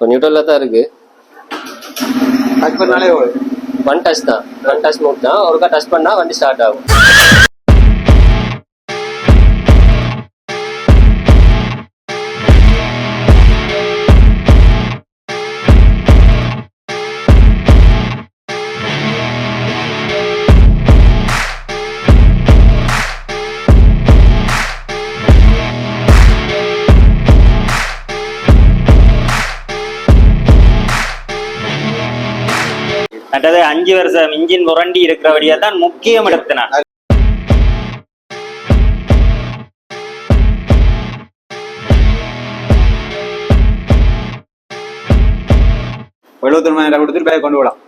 இப்போ நியூட்ரலில் தான் இருக்கு. டச் பண்ணாலே ஒன் டச் தான். ஒன் டச் மூவ் தான். ஒருக்கா டச் பண்ணா வண்டி ஸ்டார்ட் ஆகும். அஞ்சு வருஷம் இன்ஜின் புரண்டி இருக்கிறபடியா தான் முக்கியம் எடுத்தினான் எழுபத்தொன்பதாயிரம் கொடுத்துட்டு பேக் கொண்டு போகலாம்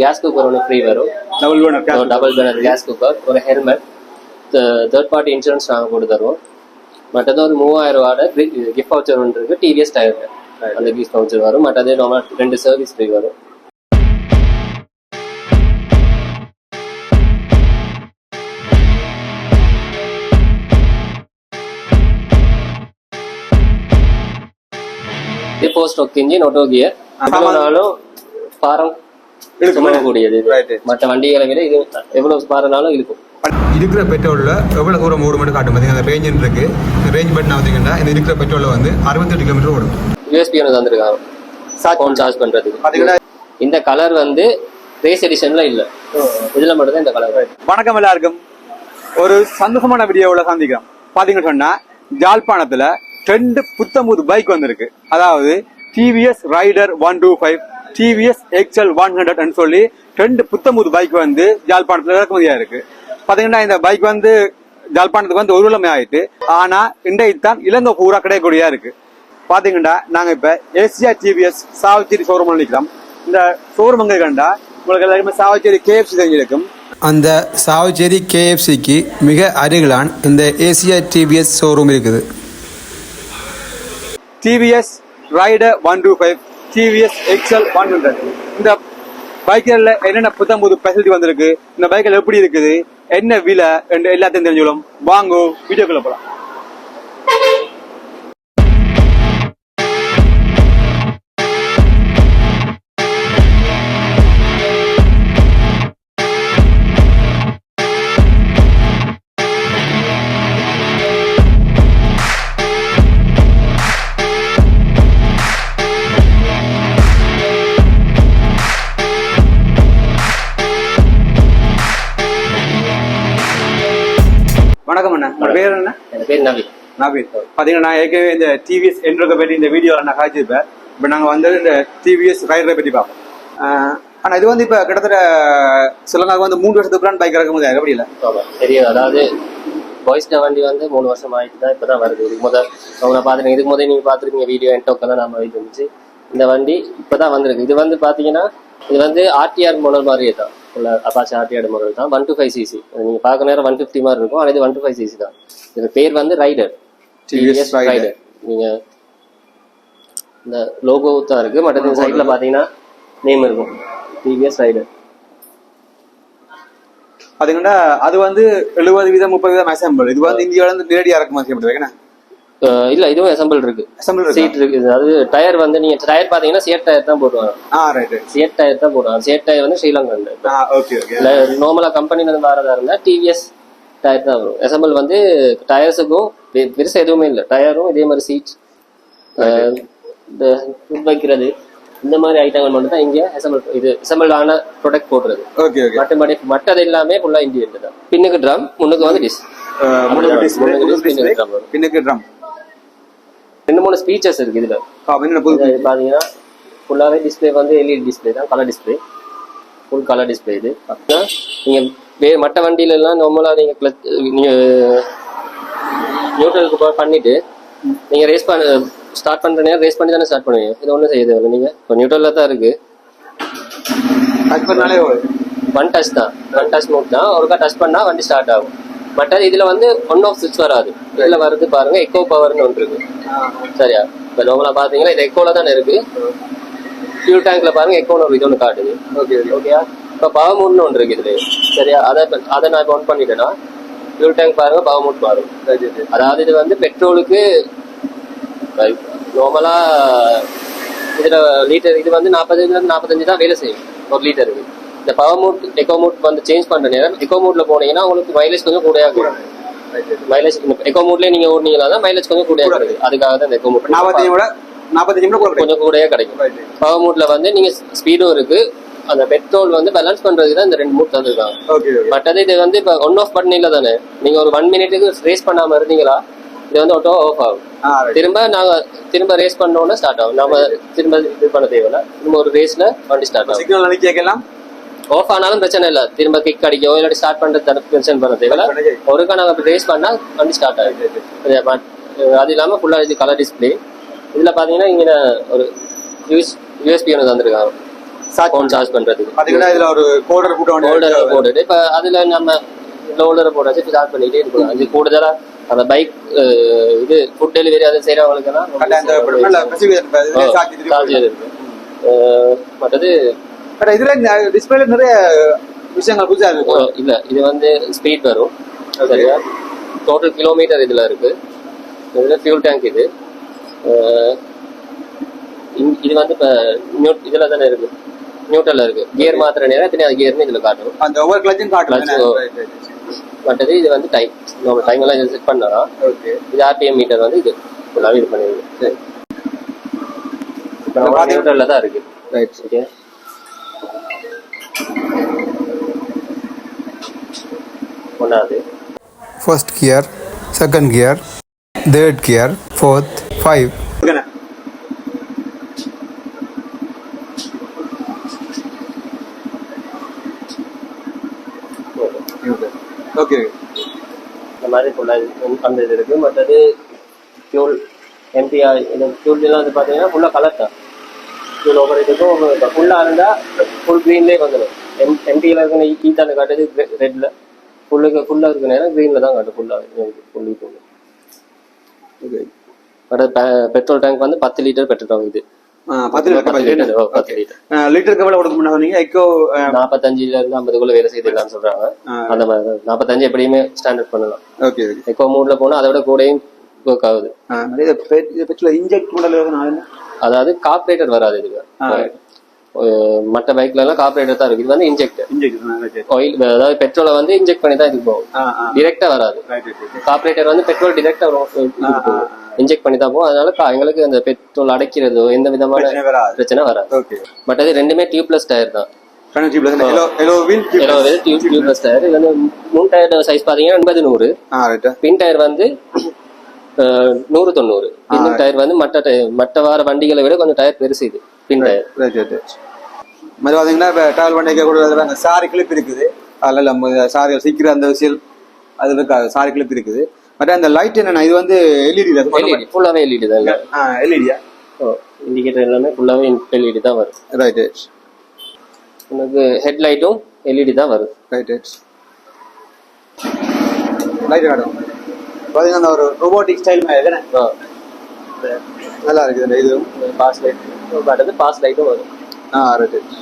கேஸ் குக்கர் ஒன்று ஃப்ரீ வரும். டபுள் வேணும் டபுள் பேனர் கேஸ் குக்கர் ஒரு ஹெல்மெட் தேர்ட் பார்ட்டி இன்சூரன்ஸ் நாங்கள் போட்டு தருவோம் மற்றது ஒரு மூவாயிரம் ரூபாட கிஃப்ட் வவுச்சர் ஒன்று இருக்கு டிவிஎஸ் டயர் அந்த கிஃப்ட் வவுச்சர் வரும். மற்றது நார்மல் ரெண்டு சர்வீஸ் ஃப்ரீ வரும். இது post work engine auto gear எவ்வளோனாலும் பாரம். Right. மற்ற வண்டிகளை விட இது எவ்வளவு பாரனாலும் இருக்கும் இருக்கிற பெட்ரோலில் எவ்வளோ தூரம் ஓடும் மட்டும் காட்டும் பார்த்தீங்கன்னா ரேஞ்ச் இருக்கு. ரேஞ்ச் பட்டன் பார்த்தீங்கன்னா இந்த இருக்கிற பெட்ரோலில் வந்து அறுபத்தெட்டு கிலோமீட்டர் ஓடும். யூஎஸ்பி ஒன்று தந்திருக்காங்க. ஃபோன் சார்ஜ் பாத்தீங்கன்னா இந்த கலர் வந்து ரேஸ் எடிஷன்ல இல்ல. இதுல மட்டும் தான் இந்த கலர் வணக்கம் எல்லாருக்கும். ஒரு சந்தோஷமான வீடியோவில் சந்திக்கிறோம். பாத்தீங்கன்னு சொன்னா ஜாழ்ப்பாணத்துல ரெண்டு புத்தம்புது பைக் வந்திருக்கு. அதாவது TVS Raider one two five TVS XL one hundred சொல்லி ரெண்டு புத்தம்புது பைக் வந்து ஜாழ்ப்பாணத்துல இறக்குமதியா இருக்கு. பாத்தீங்கன்னா இந்த பைக் வந்து ஜாழ்ப்பாணத்துக்கு வந்து ஒரு உரிமை ஆயிட்டு ஆனா இன்றைக்கு தான் இலங்கை பூரா கிடைக்கக்கூடியா இருக்கு. பாத்தீங்கன்னா நாங்க இப்ப ஏசியா டிவிஎஸ் சாவச்சேரி ஷோரூம் நினைக்கிறோம் இந்த ஷோரூம் எங்க கண்டா உங்களுக்கு எல்லாருமே சாவச்சேரி கேஎஃப்சி தெரிஞ்சிருக்கும். அந்த சாவச்சேரி கேஎஃப்சிக்கு மிக அருகிலான் இந்த ஏசியா டிவிஎஸ் ஷோரூம் இருக்குது. TVS Raider one two five TVS XL one hundred இந்த பைக்கில் என்னென்ன புத்தம் புது ஃபெசிலிட்டி வந்திருக்கு இந்த பைக்கில் எப்படி இருக்குது என்ன விலை என்று எல்லாத்தையும் தெரிஞ்சுக்கலாம் வாங்கோ வீடியோக்குள்ள போகலாம் பார்த்தீங்கன்னா நான் ஏற்கனவே இந்த டிவிஎஸ் என்ட்ரோக்கை பற்றி இந்த வீடியோவில் நான் காய்ச்சிருப்பேன் இப்போ நாங்கள் வந்து இந்த டிவிஎஸ் ரைடரை பற்றி பார்ப்போம். ஆனால் இது வந்து இப்போ கிட்டத்தட்ட சிலங்காக்கு வந்து மூணு வருஷத்துக்கு பிரான் பைக் இறக்கும் போது எப்படி இல்லை? ஆமா தெரியும். அதாவது பாய்ஸ்ட வண்டி வந்து மூணு வருஷம் ஆயிட்டு தான் இப்போ தான் வருது. இதுக்கு முதல் அவங்க பார்த்துருக்கேன் இதுக்கு முதல் நீங்கள் பார்த்துருக்கீங்க வீடியோ என்டோக்கெல்லாம் நம்ம இது இருந்துச்சு. இந்த வண்டி இப்போ தான் வந்திருக்கு. இது வந்து பார்த்தீங்கன்னா இது வந்து ஆர்டிஆர் மாடல் மாதிரியே தான். உள்ள அப்பாச்சி ஆர்டிஆர் மாடல் தான். ஒன் டு ஃபைவ் சிசி நீங்கள் பார்க்க நேரம் ஒன் ஃபிஃப்டி மாதிரி இருக்கும். ஆனால் இது ஒன் டு ஃபைவ் சிசி தான். இது பேர் வந்து ரைடர் Rider. ரைடர் நீங்க இந்த லோகோ தான் இருக்கு. மற்ற சைட்ல பாத்தீங்கன்னா நேம் இருக்கும். டிவிஎஸ் ரைடர் பாத்தீங்கன்னா அது வந்து எழுபது வீதம் முப்பது வீதம் அசம்பிள் இது வந்து இந்தியாவில இருந்து நேரடியாக இறக்குமதி செய்யப்படுது அஹ் இல்ல இதுவும் அசம்பிள் இருக்கு. அசம்பிள் சீட் இருக்குது அது டயர் வந்து நீங்க டயர் பாத்தீங்கன்னா சேட் டயர் தான் போடுவாங்க. ஆ ரைட் சேட் டயர் தான் போடுவாங்க. சேட் டயர் வந்து ஸ்ரீலங்கா ஓகே ஓகே நார்மலா கம்பெனில இருந்து வரதா இருந்தா டிவிஎஸ் டயர் தான் வரும். அசம்பிள் வந்து டயர்ஸுக்கும் பெருசா எதுவுமே இல்லை. டயரும் இதே மாதிரி சீட் இந்த வைக்கிறது இந்த மாதிரி ஐட்டங்கள் மட்டும் தான் இங்க அசம்பிள் இது அசம்பிள் ஆன ப்ராடக்ட் போடுறது. ஓகே ஓகே மற்றபடி மற்றது எல்லாமே ஃபுல்லா இந்தியன் தான் பின்னுக்கு ட்ரம் முன்னுக்கு வந்து டிஸ் பின்னுக்கு ட்ரம் ரெண்டு மூணு ஸ்பீச்சர்ஸ் இருக்கு இதுல. பாத்தீங்கன்னா ஃபுல்லாவே டிஸ்ப்ளே வந்து எல்இடி டிஸ்ப்ளே தான் colour display full colour display இது. நீங்க மற்ற வண்டியில எல்லாம் நார்மலா நீங்க கிளச் நீங்க நியூட்ரலுக்கு பண்ணிட்டு நீங்க ரேஸ் பண்ண ஸ்டார்ட் பண்ற நேரம் ரேஸ் பண்ணி தானே ஸ்டார்ட் பண்ணுவீங்க. இது ஒன்றும் செய்ய தேவையில்லை. நீங்க இப்போ நியூட்ரல்ல தான் இருக்கு. டச் பண்ணாலே ஒன் டச் தான். ஒன் டச் மூவ் தான். ஒருக்கா டச் பண்ணா வண்டி ஸ்டார்ட் ஆகும். மற்றது இதுல வந்து ஒன் ஆஃப் சுவிட்ச் வராது. இதுல வருது பாருங்க எக்கோ பவர்னு ஒன்று இருக்கு. சரியா? இப்போ நார்மலா பாத்தீங்கன்னா இது எக்கோல தானே இருக்கு. ஃபியூல் டேங்க்ல பாருங்க எக்கோன்னு ஒரு இது ஒன்று காட்டுது. Okay okay. ஓகேயா? இப்போ பவர் மூட்னு ஒன்று இருக்கு இதுல சரியா? அதை அதை நான் இப்போ ஒன் பண்ணிட்டேன்னா ஃபியூல் டேங்க் பாருங்க பவர் மூட் பாருங்க. அதாவது இது வந்து பெட்ரோலுக்கு நார்மலா இதுல லிட்டர் இது வந்து நாற்பதுல இருந்து நாற்பத்தஞ்சு தான் வேலை செய்யும் ஒரு லிட்டருக்கு இந்த பவர் மூட் எக்கோ மூட் வந்து சேஞ்ச் பண்ற நேரம் எக்கோ மூட்ல போனீங்கன்னா உங்களுக்கு மைலேஜ் கொஞ்சம் கூடயா கிடைக்கும் மைலேஜ் எக்கோ மூட்லயே நீங்க ஓடுனீங்கன்னா தான் மைலேஜ் கொஞ்சம் கூடயா கிடைக்கும் அதுக்காக தான் இந்த எக்கோ மூட் நாற்பத்தஞ்சு விட நாற்பத்தஞ்சு கூட கொஞ்சம் கூடயே கிடைக்கும். பவர் மூட்ல வந்து நீங்க ஸ்பீடும் இருக்கு. அந்த பெட்ரோல் வந்து பேலன்ஸ் பண்றதுக்கு தான் இந்த ரெண்டு மூட் தந்துருக்காங்க. மற்றது இது வந்து இப்போ ஒன் ஆஃப் பட்டன் இல்லை தானே? நீங்க ஒரு ஒன் மினிட்டுக்கு ரேஸ் பண்ணாம இருந்தீங்களா? இது வந்து ஆட்டோ ஆஃப் ஆகும். திரும்ப நாங்க திரும்ப ரேஸ் பண்ணோம்னா ஸ்டார்ட் ஆகும். நாம திரும்ப இது பண்ண தேவையில்ல. திரும்ப ஒரு ரேஸ்ல வண்டி ஸ்டார்ட் ஆகும். சிக்னல் கேட்கலாம் ஆஃப் ஆனாலும் பிரச்சனை இல்லை. திரும்ப கிக் அடிக்கவோ இல்லாட்டி ஸ்டார்ட் பண்றது தடுப்பு பிரச்சனை பண்ண தேவையில்ல. ஒருக்கா நாங்க ரேஸ் பண்ணா வண்டி ஸ்டார்ட் ஆகுது அது இல்லாம ஃபுல்லா இது கலர் டிஸ்பிளே இதுல பாத்தீங்கன்னா இங்க ஒரு யூஎஸ் யூஎஸ்பி ஒன்று தந்திருக்காங்க. ஃபோன் சார்ஜ் பண்றதுக்கு பாத்தீங்கன்னா இதுல ஒரு கோடர் ஹோல்டர் வேண்டிய போட்டுட்டு இப்போ அதில் நம்ம ஹோல்டரை போட்டு வச்சு ஸ்டார்ட் பண்ணிட்டே இருக்கணும் அது கூடுதலா அந்த பைக் இது ஃபுட் டெலிவரி அதை சார்ஜ் அஹ், மற்றது பட் இதுல டிஸ்பிளேல நிறைய விஷயங்கள் புதுசா இருக்கு. இல்ல இது வந்து ஸ்பீட் வரும். சரியா? டோட்டல் கிலோமீட்டர் இதுல இருக்கு. இதுல ஃபியூல் டேங்க் இது. இது வந்து இப்போ இதுல தானே இருக்கு. நியூட்ரல்ல இருக்கு. கியர் மாத்திர நேரம் எத்தனை கியர்னு இதுல காட்டும் அந்த ஒவ்வொரு கிளச்சும் காட்டும். மற்றது இது வந்து டைம் நம்ம டைம் எல்லாம் செட் பண்ணலாம். ஓகே இது ஆர்பிஎம் மீட்டர் வந்து இது. ஃபுல்லாகவே இது இப்போ நம்ம நியூட்ரல்ல தான் இருக்கு. ரைட் ஓகே ஒன்றாவது first gear second gear third gear fourth five ஓகேண்ணா ஓகே இந்த மாதிரி ஃபுல்லாக அந்த இது இருக்கு. மற்றது ஃபியூல் எம்டிஆர் இந்த ஃபியூல் எல்லாம் வந்து பார்த்தீங்கன்னா ஃபுல்லாக கலர் தான். ஃபியூல் ஓப்பரேட்டுக்கும் ஃபுல்லாக இருந்தால் ஃபுல் க்ரீன்லேயே வந்துடும் எம் எம்டியில் இருக்கிற ஈ தானே காட்டுது ரெட்டில் ஃபுல்லுக்கு ஃபுல்லாக இருக்கிற நேரம் க்ரீனில் தான் காட்டும் ஃபுல்லாக ஃபுல்லி ஃபுல்லு ஓகே மற்ற பெட்ரோல் டேங்க் வந்து பத்து லிட்டர் பெட்ரோல் டேங்க் இது. பத்து லிட்டருக்கு எவ்வளவு கொடுக்க முடியும்? சொன்னீங்க எக்கோ நாற்பத்தஞ்சுல இருந்து ஐம்பதுக்குள்ள வேலை செய்திடலாம்னு சொல்றாங்க. அந்த மாதிரி நாற்பத்தஞ்சு எப்படியுமே ஸ்டாண்டர்ட் பண்ணலாம். ஓகே எக்கோ மூட்ல போனா அதை விட கூடயும் ஒர்க் ஆகுது. இதை இன்ஜெக்ட் அதாவது கார்பரேட்டர் வராது இதுக்கு. மற்ற பைக்ல எல்லாம் கார்பரேட்டர் தான் இருக்கு இது வந்து இன்ஜெக்டர் இன்ஜெக்ட் ஆயில் அதாவது பெட்ரோலை வந்து இன்ஜெக்ட் பண்ணி தான் இதுக்கு போகும். டிரெக்டா வராது. ரைட் ரைட் கார்பரேட்டர் வந்து பெட்ரோல் டிரெக்டா இன்ஜெக்ட் பண்ணி தான் போகும். அதனால எங்களுக்கு அந்த பெட்ரோல் அடைக்கிறதோ எந்த விதமான பிரச்சனை வராது. பட் அது ரெண்டுமே டியூப்லெஸ் டயர் தான். இது மூணு டயர் சைஸ் பாத்தீங்கன்னா எண்பது நூறு. பின் டயர் வந்து நூறு தொண்ணூறு. பின் டயர் வந்து மற்ற டயர் மற்ற வார வண்டிகளை விட கொஞ்சம் டயர் பெருசு இது. பின் டயர். மாதிரி பார்த்தீங்கன்னா இப்போ ட்ராவல் பண்ணிக்க கூட அந்த சாரி கிளிப் இருக்குது. அதில் நம்ம சாரி சீக்கிரம் அந்த விஷயம் அது இருக்காது சாரி கிளிப் இருக்குது. பட் அந்த லைட் என்னன்னா? இது வந்து எல்இடி எல்இடி ஃபுல்லாவே எல்இடி தான் ஆ எல்இடியா இண்டிகேட்டர் எல்லாமே ஃபுல்லாவே எல்இடி தான் வரும். ரைட் உனக்கு ஹெட் லைட்டும் எல்இடி தான் வரும். ரைட் ரைட் லைட் காட்டும் பார்த்தீங்கன்னா அந்த ஒரு ரோபோட்டிக் ஸ்டைல் மாதிரி தானே? நல்லா இருக்குது இந்த இது. பாஸ் லைட் பட் பாஸ் லைட்டும் வரும். ஆ ரைட் ரைட்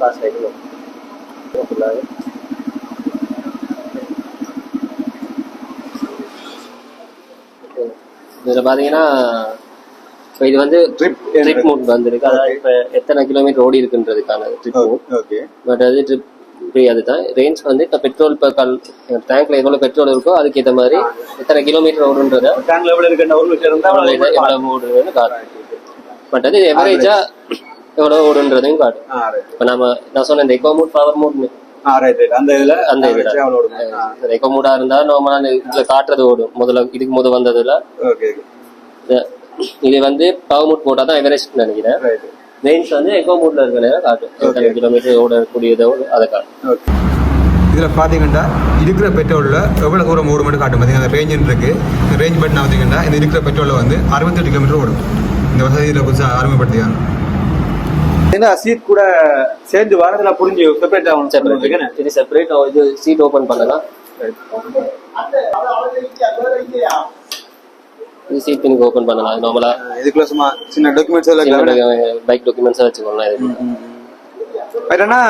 பாஸ் லைட்டும் வரும். ஃபுல்லாவே இதுல பாத்தீங்கன்னா இப்போ இது வந்து Trip ட்ரிப் மூட் வந்திருக்கு. அதாவது இப்போ எத்தனை கிலோமீட்டர் ஓடி இருக்குன்றதுக்கான ட்ரிப் ஓகே பட் அது ட்ரிப் ஃப்ரீ அதுதான் ரேஞ்ச் வந்து இப்போ பெட்ரோல் இப்போ கல் டேங்க்ல எவ்வளோ பெட்ரோல் இருக்கோ அதுக்கேற்ற மாதிரி எத்தனை கிலோமீட்டர் ஓடுன்றத டேங்க்ல எவ்வளோ இருக்கு ஒரு லிட்டர் இருந்தால் எவ்வளோ ஓடுன்னு காட்டும். பட் அது எவரேஜா எவ்வளோ ஓடுன்றதையும் காட்டும். இப்போ நம்ம நான் சொன்ன இந்த எக்கோ மூட் பவர் மூட் ஆ ரைட் ரைட் அந்த இதில் அந்த இதுல. எவ்வளோ ஓடும்? ஆ எக்கோ மூடா இருந்தா நார்மலா இதுல காட்டுறது ஓடும். முதல்ல இதுக்கு முத வந்ததுல. இது- வந்து பவர் மூட் தான் எவரேஜ் நினைக்கிறேன். ரேஞ்ச் வந்து எக்கோ மூட்ல இருக்க நேரம் காட்டும் எத்தனை கிலோமீட்டர் ஓடக்கூடியதோ அதை காட்டும் இதில் பார்த்தீங்கன்னா இருக்கிற பெட்ரோலில் எவ்வளோ தூரம் ஓடும் மட்டும் காட்டும் பார்த்தீங்கன்னா அந்த ரேஞ்சுன்னு இருக்குது இந்த ரேஞ்ச் பட்டன் பார்த்தீங்கன்னா இந்த இருக்கிற பெட்ரோலில் வந்து அறுபத்தெட்டு கிலோமீட்டர் ஓடும். இந்த வசதி இதில் புதுசாக அறிமுகப்படுத்தியாங்க ஏன்னா சீட் கூட சேர்ந்து வரதுல புரிஞ்சு செப்பரேட் ஆகணும். செப்பரேட் இது செப்பரேட் இது சீட் ஓபன் பண்ணலாம். சீட் பின்னுக்கு ஓபன் பண்ணலாம். நார்மலா இதுக்குள்ள சும்மா சின்ன டாக்குமெண்ட்ஸ் எல்லாம் பைக் டாக்குமெண்ட்ஸ் வச்சுக்கோங்களேன் இது. என்னன்னா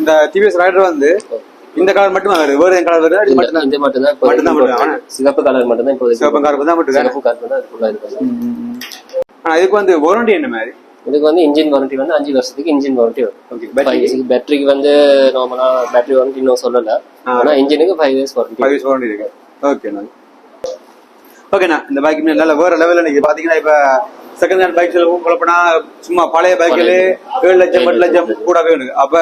இந்த டிவிஎஸ் ரைடர் வந்து இந்த கலர் மட்டும் வருது. வேற கலர் வருது? மட்டும் இது மட்டும் தான் மட்டும் சிகப்பு கலர் மட்டும் தான் இப்போ சிவப்பு கலர் தான் மட்டும் சிகப்பு கலர் தான் ஃபுல்லா இருக்கு ஆனா இதுக்கு வந்து வாரண்டி என்ன மாதிரி? இதுக்கு வந்து இன்ஜின் வாரண்டி வந்து அஞ்சு வருஷத்துக்கு இன்ஜின் வாரண்டி வரும். ஓகே பேட்டரிக்கு வந்து நார்மலா பேட்டரி வாரண்டி இன்னும் சொல்லல. ஆனா இன்ஜினுக்கு five years warranty five years warranty இருக்கு. ஓகேண்ணா ஓகேண்ணா இந்த பைக் நல்ல வேற லெவலில் நீங்க பாத்தீங்கன்னா இப்ப செகண்ட் ஹேண்ட் பைக் குழப்பினா சும்மா பழைய பைக்கில் ஏழு லட்சம் எட்டு லட்சம் கூடவே வேணும் அப்ப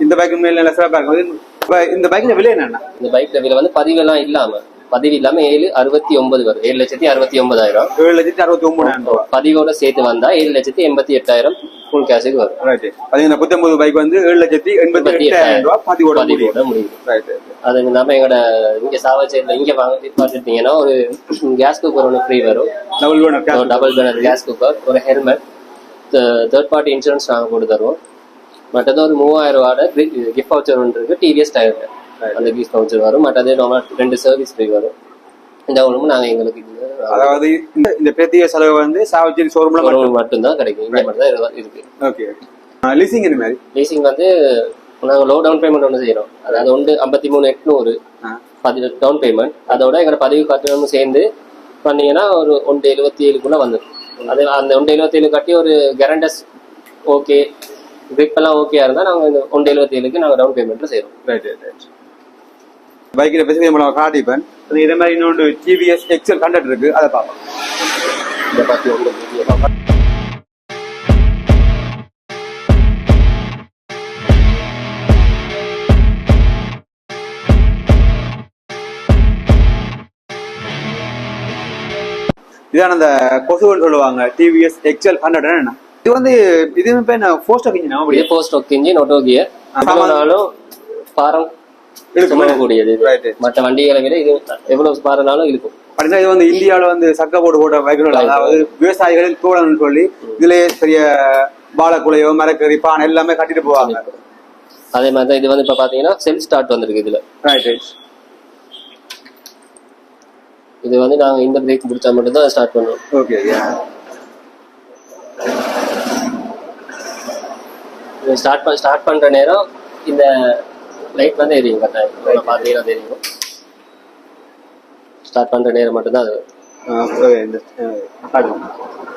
இந்த பைக் மேல நல்ல சிறப்பாக இருக்கும் இந்த பைக்ல விலை என்னண்ணா? இந்த பைக்ல விலை வந்து பதிவெல்லாம் இல்லாம பதிவு இல்லாம ஏழு அறுபத்தி ஒன்பது வரும். ஏழு லட்சத்தி அறுபத்தி ஒன்பதாயிரம். ஏழு லட்சத்தி அறுபத்தி ஒன்பதாயிரம் ரூபாய். பதிவோட சேர்த்து வந்தா ஏழு லட்சத்தி எண்பத்தி எட்டாயிரம் ஃபுல் கேஷுக்கு வரும். பாத்தீங்கன்னா புத்தம்பது பைக் வந்து ஏழு லட்சத்தி எண்பத்தி எட்டாயிரம். ரூபாய் பதிவோட பதிவோட முடியும். ரைட் அது இல்லாம எங்களோட இங்க சாவச்சேரியில இங்க வாங்கி பார்த்துட்டீங்கன்னா ஒரு கேஸ் குக்கர் ஒன்று ஃப்ரீ வரும். டபுள் வேணும் டபுள் பேனர் கேஸ் குக்கர் ஒரு ஹெல்மெட் தேர்ட் பார்ட்டி இன்சூரன்ஸ் நாங்கள் போட்டு தருவோம் மற்றது ஒரு மூவாயிரம் ரூபாயோட கிஃப்ட் வவுச்சர் ஒன்று இருக்கு டிவிஎஸ் டயர் கிஃப்ட் வவுச்சர் வரும். மற்றது நார்மல் ரெண்டு சர்வீஸ் ஃப்ரீ வரும். இந்த ஒன்றும் நாங்கள் எங்களுக்கு அதாவது இந்த இந்த பிரத்யேக செலவு வந்து சாவச்சேரி ஷோரூம்ல மட்டும்தான் கிடைக்கும். இங்க மட்டும் தான் இருக்கு. ஓகே லீசிங் என்ன மாதிரி? லீசிங் வந்து நாங்கள் லோ டவுன் பேமெண்ட் ஒன்று செய்கிறோம் அதாவது ஒன்று ஐம்பத்தி மூணு எட்நூறு ஆ. பதி டவுன் பேமெண்ட் அதோட எங்களோட பதிவு கட்டணமும் சேர்ந்து பண்ணீங்கன்னா ஒரு ஒன்று எழுபத்தி ஏழுக்குள்ள வந்துடும் அது அந்த ஒன்று எழுபத்தி ஏழு கட்டி ஒரு கேரண்டஸ் ஓகே எல்லாம் ஓகேயா இருந்தால் நாங்கள் இந்த ஒன்று எழுபத்தி ஏழுக்கு நாங்கள் டவுன் பேமெண்ட்டில் செய்கிறோம் ரைட் ரைட் பைக்கில் பேசி நம்மள காட்டிப்பேன் இதே மாதிரி இன்னொன்று டிவிஎஸ் எக்ஸல் கண்டக்ட் இருக்கு. அதை பார்ப்போம். இதை உங்களுக்கு இதான் அந்த கொசுவல் சொல்லுவாங்க. டிவிஎஸ் எக்ஸல் ஹண்ட்ரட் என்ன இது வந்து இது இப்போ என்ன போஸ்ட் இன்ஜின் அப்படி இது post work engine auto gear பாரம் இழுக்கும். மற்ற வண்டிகளை விட இது எவ்வளவு பாருனாலும் இருக்கும் அப்படின்னா இது வந்து இந்தியாவில் வந்து சக்க போர்டு போட்ட பைக்குகள் அதாவது விவசாயிகளில் தோழன்னு சொல்லி இதுலயே பெரிய பாலக்குலையோ மரக்கறி பானை எல்லாமே கட்டிட்டு போவாங்க. அதே மாதிரி தான் இது வந்து இப்போ பார்த்தீங்கன்னா செல்ஃப் ஸ்டார்ட் வந்திருக்கு இதில். ரைட் ரைட் இது வந்து நாங்கள் இந்த பிரேக் பிடிச்சா மட்டும்தான் ஸ்டார்ட் பண்ணுவோம். ஓகே ஸ்டார்ட் பண்ண ஸ்டார்ட் பண்ணுற நேரம் இந்த லைட் வந்து எரியும் நம்ம பார்த்தீங்கன்னா தெரியும் ஸ்டார்ட் பண்ணுற நேரம் மட்டும்தான் அது.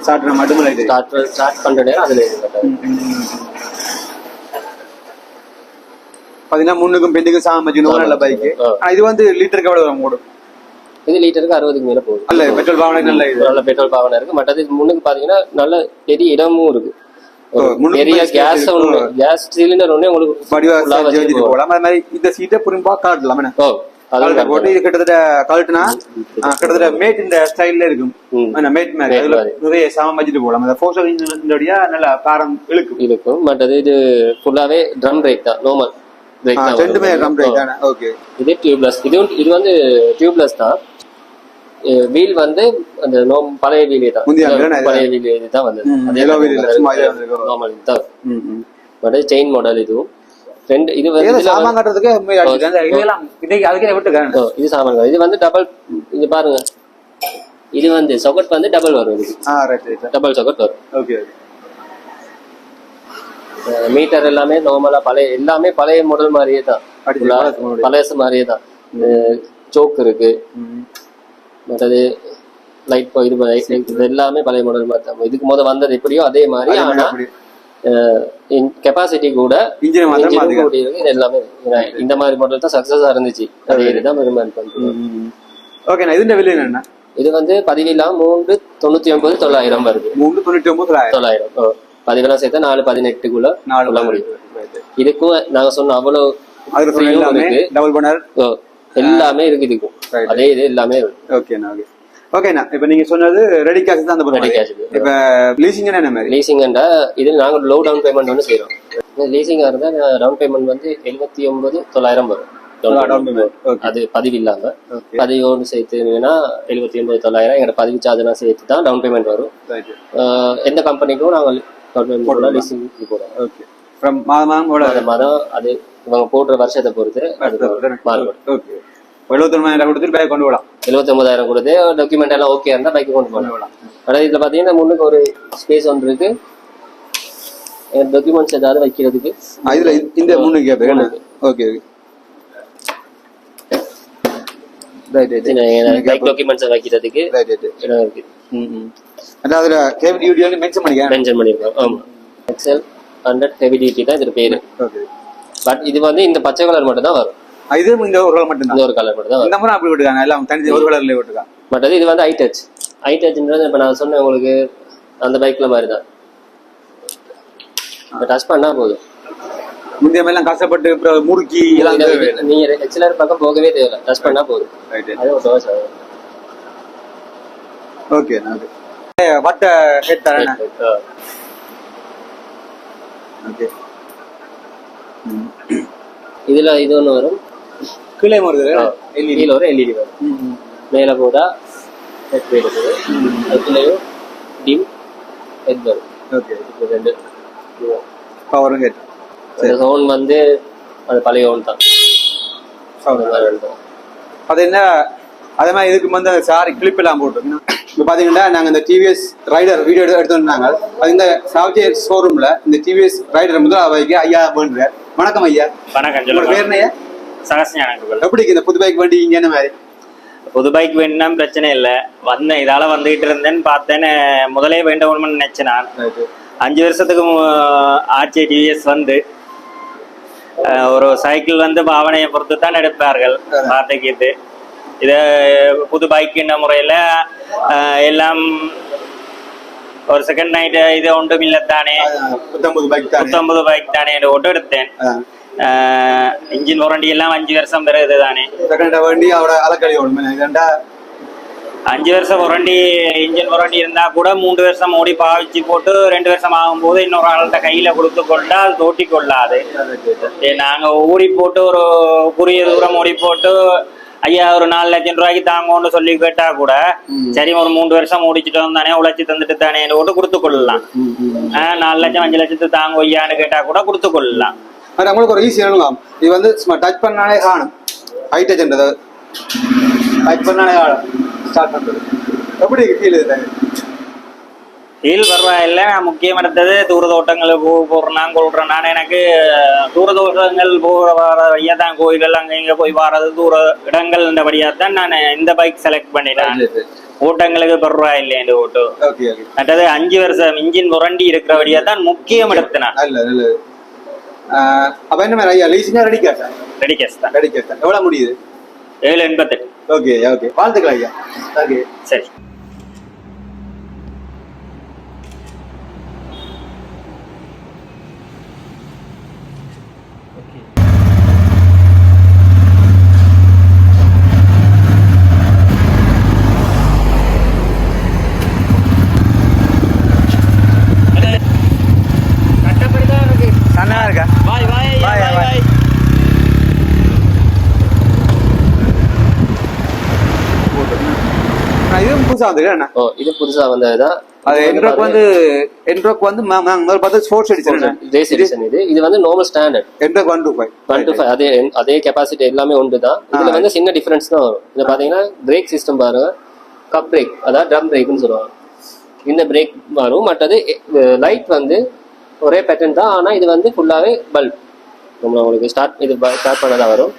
ஸ்டார்ட் மட்டும் ஸ்டார்ட் ஸ்டார்ட் பண்ணுற நேரம் அதில் எரியும் பாத்தீங்கன்னா முன்னுக்கும் பெண்ணுக்கும் சாம வச்சு நல்ல பைக் இது வந்து லிட்டருக்கு எவ்வளவு வரும் ஓடும் இது லிட்டருக்கு அறுபதுக்கு மேலே போகுது. நல்ல பெட்ரோல் வாகனம் நல்ல இது. நல்ல பெட்ரோல் பாவனை இருக்கு. மற்றது முன்னுக்கு பார்த்தீங்கன்னா நல்ல பெரிய இடமும் இருக்கு. பெரிய space கேஸ் இருக்கு. ஒன்று கேஸ் சிலிண்டர் ஒன்று உங்களுக்கு வடிவா full ஆ செஞ்சு வச்சுட்டு வச்சுட்டு போகலாம். போகலாம் அது மாதிரி இந்த சீட்டை புரிம்பா காட்டலாம் என்ன? ஓ கழட்ட அதுவும் போட்டு இது கிட்டத்தட்ட கழட்டுனா கிட்டத்தட்ட மேட் இந்த ஸ்டைல்ல இருக்கும். மேட் மாதிரி. அதுல. நிறைய சமம் வச்சுட்டு போகலாம். அந்த ஃபோர்ஸ் இன்ஜினுடைய நல்ல காரம் இழுக்கும். இருக்கும் மற்றது இது ஃபுல்லாவே ட்ரம் பிரேக் தான். நார்மல் பிரேக் ஆ, தான் ரெண்டுமே வரும். Drum brake. தானே? ஓகே இது டியூப்லெஸ் இது இது வந்து டியூப்லெஸ் தான். வீல் வந்து அந்த நோ பழைய வீலே தான். தானே இது? பழைய வீல் இது தான் வந்தது இதே. நார்மல் இதுதான் பட் செயின் மாடல் இதுவும் ரெண்டு இது வந்து சாமான் கட்டுறதுக்கு அதுக்கே விட்டுருக்காங்க. ஓ, இது சாமான் இது வந்து டபுள் இங்க பாருங்க. இது வந்து சொக்கட் வந்து டபுள் வரும் ரைட் டபுள் சொக்கட் வரும். ஓகே மீட்டர் எல்லாமே நார்மலா பழைய எல்லாமே பழைய மாடல் மாதிரியே தான். பழசு மாதிரியே தான். சோக் இருக்கு. மற்றது லைட் இது இது எல்லாமே பழைய மாடல் மாதிரி தான். இதுக்கு முத வந்தது எப்படியோ அதே மாதிரி ஆனா கெப்பாசிட்டி கூட இன்ஜின் எல்லாமே இந்த மாதிரி மாடல் தான் சக்சஸா இருந்துச்சு. அதே இதுதான் பெருமாள் விலை என்னண்ணா இது வந்து பதிவில்லாம் மூன்று தொண்ணூத்தி ஒன்பது தொள்ளாயிரம் வருது. மூணு தொண்ணூற்றி ஒன்பது தொள்ளாயிரம். பதிவெல்லாம் சேர்த்தா நாலு பதினெட்டுக்குள்ள நாலு முடியும். இதுக்கும் நாங்க சொன்ன அவ்வளவு டபுள் பண்ணர் எல்லாமே இருக்கு இதுக்கும். அதே இது எல்லாமே இருக்கு. ஓகேண்ணா ஓகே ஓகேண்ணா இப்போ நீங்க சொன்னது ரெடி கேஷ் தான் அந்த Ready cash. இப்போ லீசிங் என்ன மாதிரி? லீசிங்ண்டா இது நாங்க லோ டவுன் பேமெண்ட் வந்து செய்யறோம் லீசிங்கா இருந்தா டவுன் பேமெண்ட் வந்து எழுபத்தி ஒன்பது தொள்ளாயிரம் வரும். அது பதிவு இல்லாம. பதிவோடு சேர்த்துனா எழுபத்தி ஒன்பது தொள்ளாயிரம். எங்களோட பதிவு சார்ஜெல்லாம் சேர்த்து தான் டவுன் பேமெண்ட் வரும். ரைட் எந்த கம்பெனிக்கும் நாங்கள் லீசிங் ஃப்ரம் மாதம் மாதம் அது இவங்க போடுற வருஷத்தை பொறுத்து அது மாறுபடும். ஓகே எழுபத்தொன்பதாயிரம் கொடுத்துட்டு பேக் கொண்டு விடலாம் எழுபத்தி ஒன்பதாயிரம் கொடுத்து டாக்குமெண்ட் எல்லாம் ஓகே இருந்தா பைக் கொண்டு போகலாம். ஆனா இதுல பாத்தீங்கன்னா முன்னுக்கு ஒரு ஸ்பேஸ் ஒன்று இருக்கு. டாக்குமெண்ட்ஸ் ஏதாவது வைக்கிறதுக்கு? இதுல இந்த- மூணு கேப் ஓகே டாக்குமெண்ட்ஸை வைக்கிறதுக்கு இடம் இருக்கு. அதில் கேவி டியூட்டி வந்து மென்ஷன் பண்ணிக்க. மென்ஷன் பண்ணியிருக்கோம் ஆமா. எக்ஸல் ஹண்ட்ரட் ஹெவி டியூட்டி தான் இது பேரு. ஓகே பட் இது வந்து இந்த பச்சை கலர் மட்டும் தான் வரும். இது இந்த ஒரு கலர் மட்டும்தான். இந்த ஒரு கலர் மட்டும் தான் இந்த முறை அப்படி விட்டுருக்காங்க எல்லாம் தனி ஒரு கலர்ல விட்டுருக்காங்க பட் அது இது வந்து ஐ டச் ஐ டச்ன்றது இப்போ நான் சொன்னேன் உங்களுக்கு அந்த பைக்ல மாதிரி தான் இப்போ டச் பண்ணா போதும். முந்தைய மாதிரி எல்லாம் கஷ்டப்பட்டு முறுக்கி எல்லாம் நீங்க எக்ஸலர் பக்கம் போகவே தேவையில்ல. டச் பண்ணா போதும். ஓகே வட்ட ஹெட் தரேன். ஓகே இதுல இது ஒண்ணு வரும். கீழே வருது. கீழே ஒரு எல்இடி வரும். மேல போட்டா ஹெட் இருக்குது. அதுக்குள்ளேயும் டிம் ஹெட் வரும். ஓகே இது ரெண்டு பவரும் ஹெட் சவுண்ட் வந்து அது பழைய ஓன் தான். இருக்கும். அது என்ன அதே மாதிரி இதுக்கு வந்து சாரி கிளிப் எல்லாம் போட்டு இப்போ பார்த்தீங்கன்னா நாங்கள் இந்த டிவிஎஸ் ரைடர் வீடியோ எடுத்து எடுத்துருந்தாங்க அது இந்த சாஃப்ட்வேர் ஷோரூமில் இந்த டிவிஎஸ் ரைடர் முதல் அவைக்கு ஐயா வேண்டுறார். வணக்கம் ஐயா. வணக்கம் உங்களோட சொல்லுங்க என்ன சகசிஞானங்கள் எப்படி இந்த புது பைக் வண்டி இங்க என்ன மாதிரி? புது பைக் வேணும்னா பிரச்சனை இல்லை. வந்தேன் இதால வந்துகிட்டு இருந்தேன்னு பார்த்தேன்னு முதலே வேண்டணும்னு நினைச்சேன் நான். அஞ்சு வருஷத்துக்கு ஆச்சு டிவிஎஸ் வந்து. ஒரு சைக்கிள் வந்து பாவனையை பொறுத்து தான் எடுப்பார்கள் பார்த்துக்கிட்டு. இது புது பைக்குன்ற முறையில் எல்லாம் ஒரு செகண்ட் நைட்டு இது ஒன்றும் புத்தம்பது பைக் தான்? பத்தொன்பது பைக் தானே ஒட்டு எடுத்தேன் இன்ஜின் வாரண்டி எல்லாம் அஞ்சு வருஷம் பிறகு தானே செகண்ட் வண்டி அவட அஞ்சு வருஷம் வாரண்டி இன்ஜின் வாரண்டி இருந்தா கூட மூன்று வருஷம் ஓடி பாவிச்சு போட்டு ரெண்டு வருஷம் ஆகும்போது இன்னொரு ஆள்கிட்ட கையில கொடுத்து கொண்டா அது தோட்டி கொள்ளாது ஏ, நாங்க ஓடி போட்டு ஒரு குறுகிய தூரம் ஓடி போட்டு ஐயா ஒரு நாலு லட்சம் ரூபாய்க்கு தாங்கன்னு சொல்லி கேட்டா கூட சரி ஒரு மூன்று வருஷம் ஓடிச்சிட்டோம் தானே உழைச்சி தந்துட்டு தானே போட்டு கொடுத்து கொள்ளலாம் ஆஹ் நாலு லட்சம் அஞ்சு லட்சத்துக்கு தாங்க ஐயான்னு கேட்டா கூட கொடுத்து கொள்ளலாம் அது நம்மளுக்கு ஒரு ஈஸி எழுதுலாம் இது வந்து சும்மா டச் பண்ணாலே காணும் ஹை டச்ன்றது டச் பண்ணாலே காணும் ஸ்டார்ட் பண்றது. எப்படி ஃபீல் இது ஃபீல் பரவாயில்ல. நான் முக்கியம் எடுத்தது தூரதோட்டங்கள் போ போடுறேன் நான் கொள்றேன் நான் எனக்கு தூரதோட்டங்கள் போகிற வர வழியாக தான் கோயில்கள் அங்கே இங்கே போய் வர்றது தூர இடங்கள் இந்த வழியாக தான் நான் இந்த பைக் செலக்ட் பண்ணிட்டேன். ஓட்டங்களுக்கு பரவாயில்லை இந்த ஓட்டு. மற்றது அஞ்சு வருஷம் இன்ஜின் புரண்டி இருக்கிற வழியாக தான் முக்கியம் எடுத்தேன் நல்ல நல்லது ஆஹ் அப்ப என்ன ஐயா லீசிங்கா ரெடி கேட்டா ரெடி கேஸ் தான் ரெடி கேட்டா எவ்வளவு முடியுது ஏழு எண்பத்தெட்டு ஓகே ஓகே வாழ்த்துக்கள் ஐயா ஓகே சரி நல்லா இருக்கா பாய் பாய் Bye, bye. பாய் ஆஹ் புதுசா வந்து என்ன? ஓ இது புதுசா வந்ததுதான் அது என்ட்ரோக்கு வந்து என்ட்ரோக்கு வந்து முதல்ல பார்த்து ஸ்போர்ட்ஸ் எடிஷன் ரேஸ் எடிஷன் இது. இது வந்து normal standard Ntorq one two five one two five அதே அதே கெப்பாசிட்டி எல்லாமே உண்டு தான் இதுல வந்து சின்ன டிஃபரன்ஸ் தான் வரும். இதுல பாத்தீங்கன்னா பிரேக் சிஸ்டம் பாருங்க. கப் பிரேக் அதாவது ட்ரம் பிரேக்னு சொல்லுவாங்க. இந்த பிரேக் வரும். மற்றது லைட் வந்து ஒரே பேட்டர்ன் தான். ஆனா இது வந்து ஃபுல்லாவே பல்ப் நம்ம உங்களுக்கு ஸ்டார்ட் இது ஸ்டார்ட் பண்ணதான் வரும்.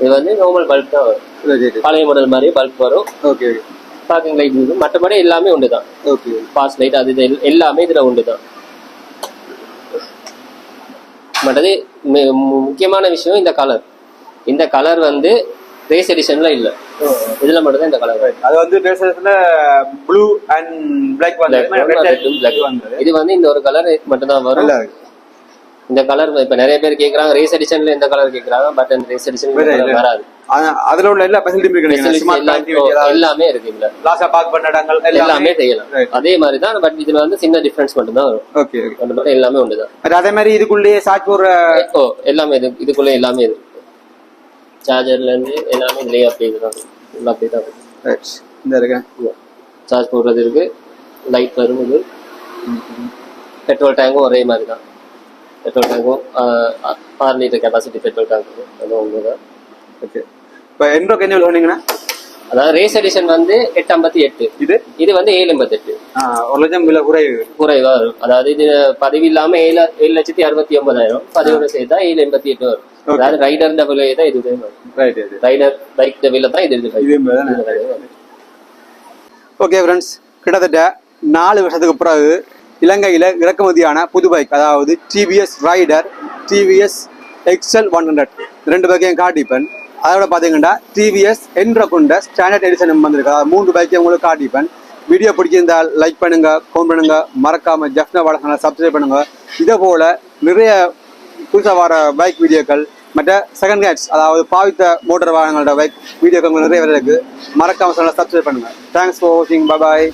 இது வந்து நார்மல் பல்ப் தான் வரும். பழைய மாடல் மாதிரி பல்ப் வரும். ஓகே பார்க்கிங் லைட் இருக்கும் மற்றபடி எல்லாமே உண்டு தான் ஓகே பாஸ் லைட் அது இது எல்- எல்லாமே இதுல உண்டு தான் மற்றது முக்கியமான விஷயம் இந்த கலர் இந்த கலர் வந்து ரேஸ் எடிஷன்ல இல்ல. இதுல மட்டும் தான் இந்த கலர் அது வந்து பேசுறதுல ப்ளூ அண்ட் பிளாக் வந்து வந்தது. இது வந்து இந்த ஒரு கலர் மட்டும் தான் வரும் இந்த கலர் இப்ப நிறைய பேர் கேக்குறாங்க ரேஸ் எடிஷன்ல இந்த கலர் கேக்குறாங்க பட் அந்த ரேஸ் எடிஷன். வராது. அதுல உள்ள எல்லா ஃபெசிலிட்டியும் இருக்கு எல்லாம் எல்லாமே இருக்கு இதுல. லாஸா பார்க் பண்ண இடங்கள் எல்லாமே எல்லாமே செய்யலாம். அதே மாதிரி தான் பட் இதுல வந்து சின்ன டிஃபரன்ஸ் மட்டும் தான் வரும் ஓகே ஓகே எல்லாமே உண்டு தான் அதே மாதிரி இதுக்குள்ளேயே போடுற ஓ எல்லாமே இது இதுக்குள்ள எல்லாமே இருக்கு. சார்ஜர்ல இருந்து எல்லாமே இதுலயே அப்படியே இதுதான் ஃபுல்லா அப்படியே தான் இருக்கு. இந்த இருக்கேன் சார்ஜ் போடுறது இருக்கு. லைட் வரும் இது. பெட்ரோல் டேங்கும் ஒரே மாதிரி தான் பெட்ரோல் டேங்கும் ஆறு லிட்டர் கெப்பாசிட்டி பெட்ரோல் டேங்க் அது ஒன்று தான் ஓகே இப்போ என்ட்ரோக்கு என்ன சொன்னீங்கன்னா அதாவது ரேஸ் எடிஷன் வந்து எட்டு ஐம்பத்தி எட்டு இது இது வந்து ஏழு எண்பத்தெட்டு ஆ, ஒரு லட்சம் விலை குறைவு குறைவா வரும் அதாவது இது பதிவு இல்லாம ஏழு ஏழு லட்சத்தி அறுபத்தி ஒன்பதாயிரம் பதிவோட சேர்த்தா ஏழு எண்பத்தி எட்டு வரும் அதாவது ரைடர் டபுள் தான் இது right right Raider bike double தான் இது. ஓகே ஃப்ரெண்ட்ஸ் கிட்டத்தட்ட நாலு வருஷத்துக்கு பிறகு இலங்கையில் இறக்குமதியான புது பைக் அதாவது TVS Raider TVS XL one hundred ரெண்டு பைக்கையும் காட்டிப்பேன் அதோட பார்த்தீங்கன்னா டிவிஎஸ் என்ற கொண்ட ஸ்டாண்டர்ட் எடிஷன் வந்திருக்கு. அதாவது மூன்று பைக்கையும் உங்களுக்கு காட்டிப்பேன் வீடியோ பிடிச்சிருந்தால் லைக் பண்ணுங்க கமெண்ட் பண்ணுங்க. மறக்காம ஜஃப்னா வழங்க சப்ஸ்கிரைப் பண்ணுங்க. இதே போல நிறைய புதுசாக வர பைக் வீடியோக்கள் மற்ற செகண்ட் கேட்ஸ் அதாவது பாவித்த மோட்டார் வாகனங்களோட பைக் வீடியோக்கள் நிறைய வர இருக்குது மறக்காம சொன்னால் சப்ஸ்கிரைப் பண்ணுங்க. தேங்க்ஸ் ஃபார் வாட்சிங் பாய்